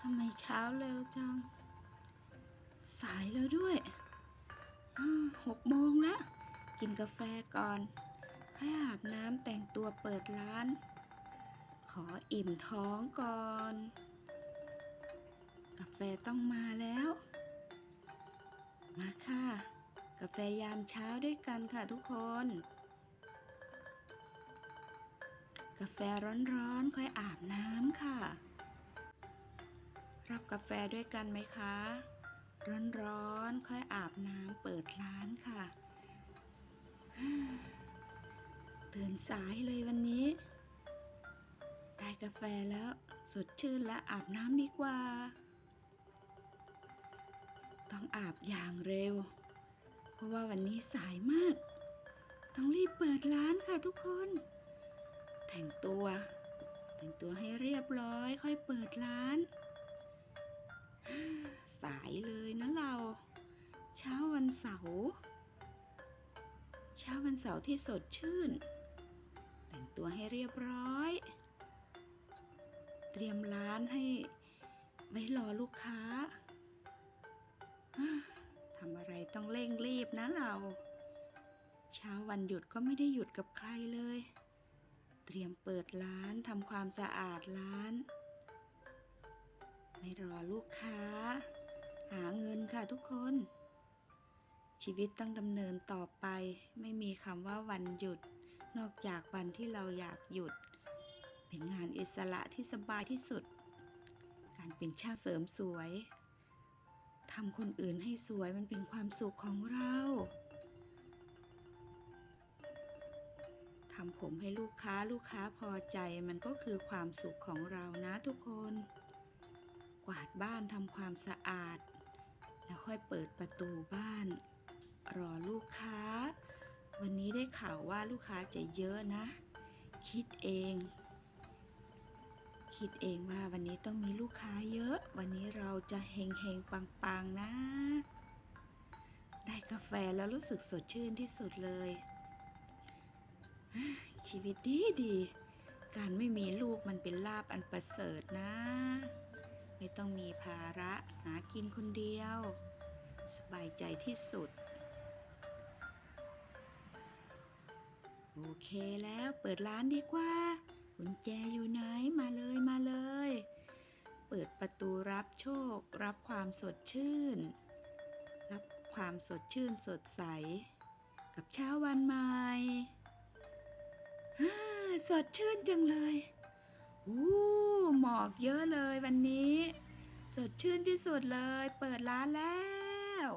ทำไมเช้าเร็วจัง สายแล้วด้วยหกโมงแล้วกินกาแฟก่อนค่อยอาบน้ำแต่งตัวเปิดร้าน ขออิ่มท้องก่อน กาแฟต้องมาแล้ว มาค่ะ กาแฟยามเช้าด้วยกันค่ะทุกคน กาแฟร้อนๆ ค่อยอาบน้ำค่ะ กาแฟด้วยกันไหมคะ ร้อนๆ ค่อยอาบน้ำเปิดร้านค่ะ ตื่นสายเลยวันนี้ ได้กาแฟแล้วสดชื่นและอาบน้ำดีกว่า ต้องอาบอย่างเร็ว เพราะว่าวันนี้สายมาก ต้องรีบเปิดร้านค่ะทุกคน แต่งตัว แต่งตัวให้เรียบร้อยค่อยเปิดร้านายเลยนะเรา เช้าวันเสาร์เช้าวันเสาร์ที่สดชื่น แต่งตัวให้เรียบร้อย เตรียมร้านให้ไว้รอลูกค้าทำอะไรต้องเร่งรีบนะเรา เช้าวันหยุดก็ไม่ได้หยุดกับใครเลย เตรียมเปิดร้านทำความสะอาดร้าน ไม่รอลูกค้า หาเงินค่ะทุกคน ชีวิตต้องดำเนินต่อไป ไม่มีคำว่าวันหยุด นอกจากวันที่เราอยากหยุด เป็นงานอิสระที่สบายที่สุด การเป็นช่างเสริมสวยทำคนอื่นให้สวยมันเป็นความสุขของเราทำผมให้ลูกค้าลูกค้าพอใจมันก็คือความสุขของเรานะทุกคน กวาดบ้านทำความสะอาด แล้วค่อยเปิดประตูบ้าน รอลูกค้า วันนี้ได้ข่าวว่าลูกค้าจะเยอะนะ คิดเอง คิดเองว่าวันนี้ต้องมีลูกค้าเยอะ วันนี้เราจะเฮงเฮงปังปังๆนะ ได้กาแฟแล้วรู้สึกสดชื่นที่สุดเลย ชีวิตดีดีๆการไม่มีลูกมันเป็นลาบอันประเสริฐนะ ไม่ต้องมีภาระหากินคนเดียว สบายใจที่สุด โอเคแล้วเปิดร้านดีกว่ากุญแจอยู่ไหนมาเลยมาเลย เปิดประตูรับโชค รับความสดชื่น รับความสดชื่นสดใส กับเช้าวันใหม่สดชื่นจังเลย อู้ หมอกเยอะเลยวันนี้ สดชื่นที่สุดเลย เปิดร้านแล้ว